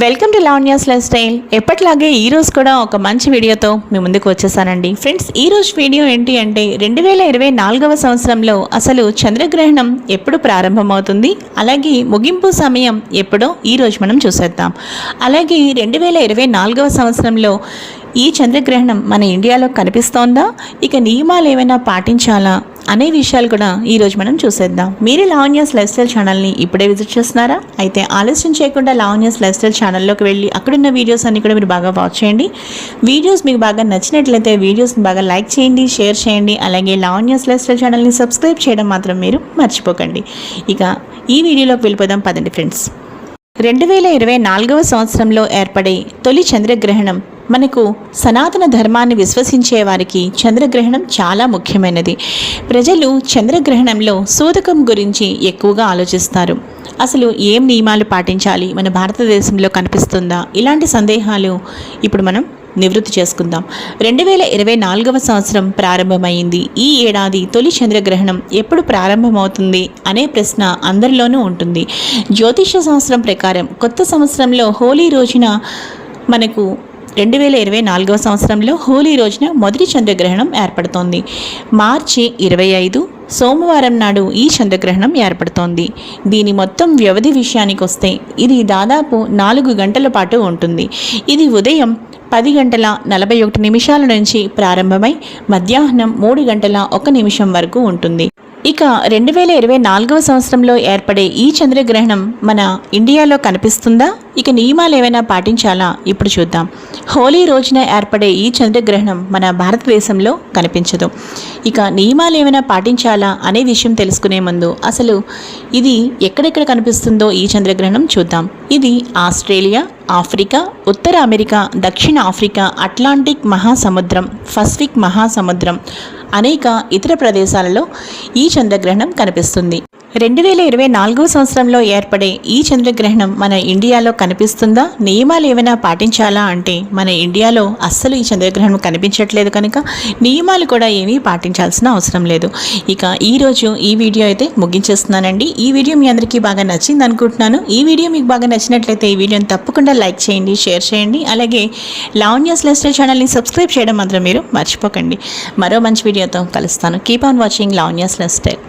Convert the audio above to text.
Welcome to Lavanya's life style ఎప్పటిలాగే ఈరోజు కూడా ఒక మంచి వీడియోతో మీ ముందుకు వచ్చేసానండి. ఫ్రెండ్స్ ఈ రోజు వీడియో ఏంటి అంటే రెండు వేల ఇరవై నాలుగవ సంవత్సరంలో అసలు చంద్రగ్రహణం ఎప్పుడు ప్రారంభమవుతుంది? అలాగే ముగింపు సమయం ఎప్పుడో ఈ రోజు మనం చూసేద్దాం. అలాగే రెండు వేల ఇరవై నాలుగవ సంవత్సరంలో ఈ చంద్రగ్రహణం మన ఇండియాలో కనిపిస్తోందా? ఇక నియమాలు ఏమైనా పాటించాలా? అనే విషయాలు కూడా ఈరోజు మనం చూసేద్దాం. మీరు లావణ్యాస్ లైఫ్ స్టైల్ ఛానల్ని ఇప్పుడే విజిట్ చేస్తున్నారా? అయితే ఆలస్యం చేయకుండా లావణ్యాస్ లైఫ్ స్టైల్ ఛానల్లోకి వెళ్ళి అక్కడున్న వీడియోస్ అన్ని కూడా మీరు బాగా వాచ్ చేయండి. వీడియోస్ మీకు బాగా నచ్చినట్లయితే వీడియోస్ని బాగా లైక్ చేయండి షేర్ చేయండి అలాగే లావణ్యాస్ లైఫ్ స్టైల్ ఛానల్ని సబ్స్క్రైబ్ చేయడం మాత్రం మీరు మర్చిపోకండి. ఇక ఈ వీడియోలోకి వెళ్ళిపోదాం. పదండి ఫ్రెండ్స్. రెండు వేల ఇరవై నాలుగవ సంవత్సరంలో ఏర్పడే తొలి చంద్రగ్రహణం మనకు సనాతన ధర్మాన్ని విశ్వసించే వారికి చంద్రగ్రహణం చాలా ముఖ్యమైనది. ప్రజలు చంద్రగ్రహణంలో సూదకం గురించి ఎక్కువగా ఆలోచిస్తారు. అసలు ఏం నియమాలు పాటించాలి? మన భారతదేశంలో కనిపిస్తుందా? ఇలాంటి సందేహాలు ఇప్పుడు మనం నివృత్తి చేసుకుందాం. రెండు వేల ఇరవై నాలుగవ సంవత్సరం ప్రారంభమైంది. ఈ ఏడాది తొలి చంద్రగ్రహణం ఎప్పుడు ప్రారంభమవుతుంది అనే ప్రశ్న అందరిలోనూ ఉంటుంది. జ్యోతిష శాస్త్రం ప్రకారం కొత్త సంవత్సరంలో హోలీ రోజున మనకు రెండు వేల ఇరవై నాలుగవ సంవత్సరంలో హోలీ రోజున మొదటి చంద్రగ్రహణం ఏర్పడుతోంది. మార్చి ఇరవై ఐదు సోమవారం నాడు ఈ చంద్రగ్రహణం ఏర్పడుతోంది. దీని మొత్తం వ్యవధి విషయానికి వస్తే ఇది దాదాపు నాలుగు గంటల పాటు ఉంటుంది. ఇది ఉదయం పది గంటల నలభై ఒకటి నిమిషాల నుంచి ప్రారంభమై మధ్యాహ్నం మూడు గంటల ఒక నిమిషం వరకు ఉంటుంది. ఇక రెండు వేల ఇరవై నాలుగవ సంవత్సరంలో ఏర్పడే ఈ చంద్రగ్రహణం మన ఇండియాలో కనిపిస్తుందా? ఇక నియమాలు ఏమైనా పాటించాలా? ఇప్పుడు చూద్దాం. హోలీ రోజున ఏర్పడే ఈ చంద్రగ్రహణం మన భారతదేశంలో కనిపించదు. ఇక నియమాలు ఏమైనా పాటించాలా అనే విషయం తెలుసుకునే ముందు అసలు ఇది ఎక్కడెక్కడ కనిపిస్తుందో ఈ చంద్రగ్రహణం చూద్దాం. ఇది ఆస్ట్రేలియా ఆఫ్రికా ఉత్తర అమెరికా దక్షిణ ఆఫ్రికా అట్లాంటిక్ మహాసముద్రం పసిఫిక్ మహాసముద్రం అనేక ఇతర ప్రదేశాలలో ఈ చంద్రగ్రహణం కనిపిస్తుంది. రెండు వేల ఇరవై నాలుగవ సంవత్సరంలో ఏర్పడే ఈ చంద్రగ్రహణం మన ఇండియాలో కనిపిస్తుందా? నియమాలు ఏమైనా పాటించాలా అంటే మన ఇండియాలో అస్సలు ఈ చంద్రగ్రహణం కనిపించట్లేదు కనుక నియమాలు కూడా ఏమీ పాటించాల్సిన అవసరం లేదు. ఇక ఈరోజు ఈ వీడియో అయితే ముగించేస్తున్నానండి. ఈ వీడియో మీ అందరికీ బాగా నచ్చింది అనుకుంటున్నాను. ఈ వీడియో మీకు బాగా నచ్చినట్లయితే ఈ వీడియోని తప్పకుండా లైక్ చేయండి షేర్ చేయండి. అలాగే లావణ్యాస్ లెస్టర్ ఛానల్ని సబ్స్క్రైబ్ చేయడం మాత్రం మీరు మర్చిపోకండి. మరో మంచి వీడియోతో కలుస్తాను. Keep on watching Lavanya's Lester